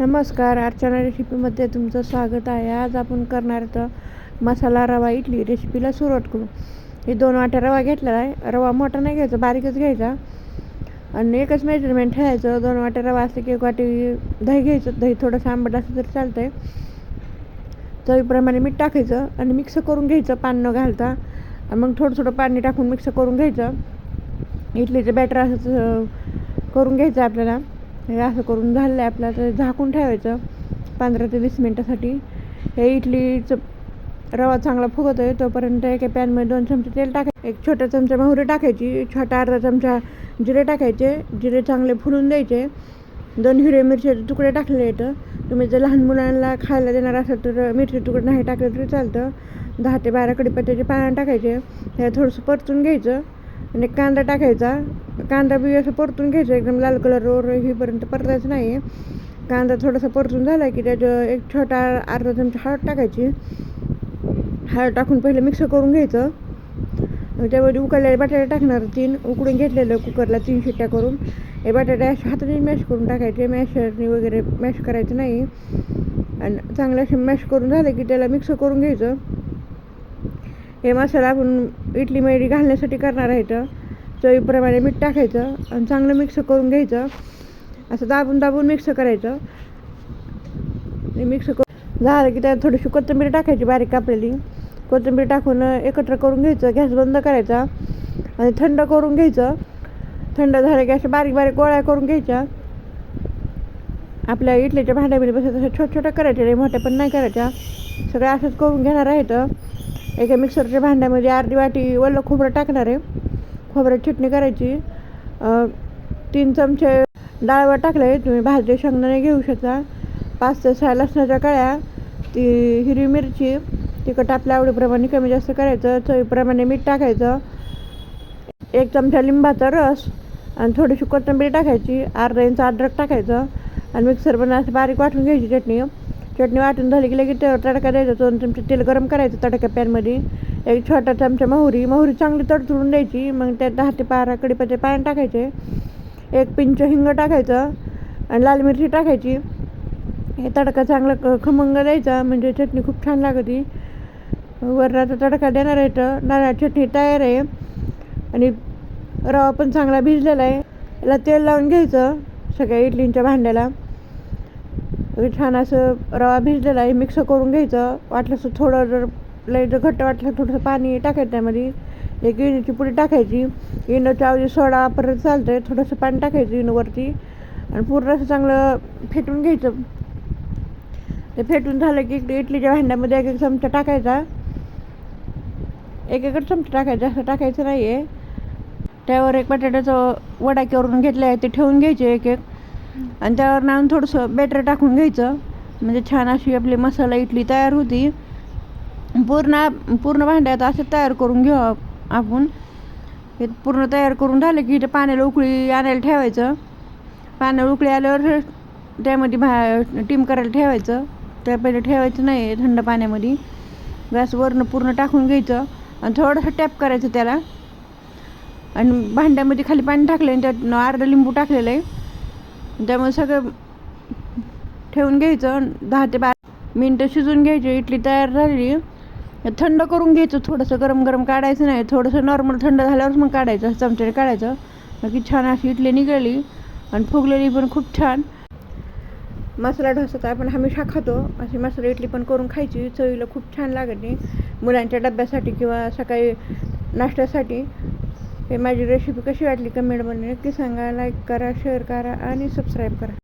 नमस्कार अर्चना रेसिपीमध्ये तुमचं स्वागत आहे. आज आपण करणार तर मसाला रवा इडली रेसिपीला सुरुवात करू. हे दोन वाट्या रवा घेतलेला आहे. रवा मोठा नाही घ्यायचा बारीकच घ्यायचा. आणि एकच मेजरमेंट ठेवायचं. दोन वाट्या रवा असलं की एक वाटी दही घ्यायचं. दही थोडंसं आंबट असलं तरी चालतं आहे चवीप्रमाणे मीठ टाकायचं आणि मिक्स करून घ्यायचं पान न घालता. आणि मग थोडं थोडं पाणी टाकून मिक्स करून घ्यायचं. इडलीचं बॅटर असं करून घ्यायचं आपल्याला. असं करून झालं आहे आपलं तर झाकून ठेवायचं पंधरा ते वीस मिनटासाठी. हे इडलीचं रवा चांगला फुगत आहे तोपर्यंत एका पॅनमध्ये दोन चमचे तेल टाकायचे. एक छोटा चमचा मोहरी टाकायची छोटा अर्धा चमचा जिरे टाकायचे. जिरे चांगले फुलून द्यायचे. दोन हिरवे मिरच्याचे तुकडे टाकले आहेत. तुम्ही जर लहान मुलांना खायला देणार असाल तर मिरची तुकडे नाही टाकले तरी चालतं. दहा ते बारा कडीपत्त्याचे पानं टाकायचे. हे थोडंसं परतून घ्यायचं. आणि कांदा टाकायचा. कांदा बी असं परतून घ्यायचं. एकदम लाल कलरवर हेपर्यंत परतायचं नाही कांदा थोडासा परतून झाला की त्याचं एक छोटा अर्धा चमचा हळद टाकायची. हळद टाकून पहिले मिक्स करून घ्यायचं. त्यामध्ये उकडलेले बटाटे टाकणार. तीन उकडून घेतलेलं कुकरला तीन शिट्ट्या करून. हे बटाटे असे हाताने मॅश करून टाकायचे. मॅशरने वगैरे मॅश करायचं नाही. आणि चांगलं असे मॅश करून झालं की त्याला मिक्स करून घ्यायचं. हे मसाला आपण इडली मैडी घालण्यासाठी करणार आहे तर चवीप्रमाणे मीठ टाकायचं आणि चांगलं मिक्स करून घ्यायचं. असं दाबून दाबून मिक्स करायचं. मिक्स करून झालं की त्यात थोडीशी कोथिंबीर टाकायची बारीक कापलेली. कोथिंबीर टाकून एकत्र करून घ्यायचं. गॅस बंद करायचा. आणि थंड करून घ्यायचं. थंड झालं की अशा बारीक बारीक गोळ्या करून घ्यायच्या. आपल्या इडलीच्या भांड्यामध्ये बसत असं छोट्या छोट्या करायच्या. नाही मोठ्या पण नाही करायच्या. सगळं असंच करून घेणार आहे तर एका मिक्सरच्या भांड्यामध्ये अर्धी वाटी वल्लं खोबरं टाकणार आहे. खोबरं चटणी करायची. तीन चमचे डाळवर टाकले तुम्ही भाजले शेंगदाणे घेऊ शकता. पाच ते सहा लसणाच्या कळ्या ती हिरवी मिरची तिखट आपल्या आवडीप्रमाणे कमी जास्त करायचं चवीप्रमाणे मीठ टाकायचं. एक चमचा लिंबाचा रस आणि थोडीशी कोथिंबीर टाकायची. अर्धा इंच अद्रक टाकायचं. आणि मिक्सर पण असं बारीक वाटून घ्यायची चटणी. चटणी वाटून झाली की लगेच तडका द्यायचा दोन चमचे तेल गरम करायचं तडका पॅनमध्ये. एक छोटा चमचा मोहरी मोहरी चांगली तडतडून द्यायची मग त्यात दहा ते बारा कडीपत्ते पाणी टाकायचे. एक पिंच हिंग टाकायचं आणि लाल मिरची टाकायची. हे तडका चांगला क- खमंग द्यायचा म्हणजे चटणी खूप छान लागते. वरणाचा तडका देणार आहे तर नारळ चटणी तयार आहे. आणि रवा पण चांगला भिजलेला आहे. याला तेल लावून घ्यायचं सगळ्या इडलींच्या भांड्याला. छान असं रवा भिजलेला आहे मिक्स करून घ्यायचं. वाटलं असं थोडं जर लय जर घट्ट वाटलं थोडंसं पाणी टाकायचं त्यामध्ये. एक इनोची पुडी टाकायची. इनोच्या ऐवजी सोडा परत चालतं आहे थोडंसं पाणी टाकायचं इनोवरती आणि पूर्ण असं चांगलं फेटून घ्यायचं. ते फेटून झालं की इकडे इडलीच्या भांड्यामध्ये एक एक चमचा टाकायचा. एक एकच चमचा टाकायचा. असं टाकायचं नाही आहे त्यावर एक बटाट्याचं वडा करून घेतलं आहे ते ठेवून घ्यायचे एक एक. आणि त्यावर नावून थोडंसं बॅटर टाकून घ्यायचं. म्हणजे छान अशी आपली मसाला इडली तयार होती. पूर्ण पूर्ण भांड्यात असं तयार करून घेऊ आपण. हे पूर्ण तयार करून झालं की ते पाण्याला उकळी आणायला ठेवायचं. पाण्याला उकळी आल्यावर त्यामध्ये भा टीम करायला ठेवायचं. त्या पहिले ठेवायचं नाही थंड पाण्यामध्ये. गॅसवरनं पूर्ण टाकून घ्यायचं आणि थोडंसं टॅप करायचं त्याला. आणि भांड्यामध्ये खाली पाणी टाकलं आणि त्यात अर्धा लिंबू टाकलेलं आहे. त्यामुळे सगळं ठेवून घ्यायचं. दहा ते बारा मिनटं शिजून घ्यायची. इडली तयार झाली. थंड करून घ्यायचं. थोडंसं गरम गरम काढायचं नाही. थोडंसं नॉर्मल थंड झाल्यावरच मग काढायचं. चमच्याने काढायचं. बाकी छान अशी इडली निघाली. आणि फुगलेली पण खूप छान. मसाला डोसा तर आपण हमेशा खातो. अशी मसाला इडली पण करून खायची. चवीला खूप छान लागते. मुलांच्या डब्यासाठी किंवा सकाळी नाश्त्यासाठी. हे माझी रेसिपी कशी वाटली कमेंटमध्ये नक्की सांगा. लाईक करा शेअर करा आणि सबस्क्राईब करा.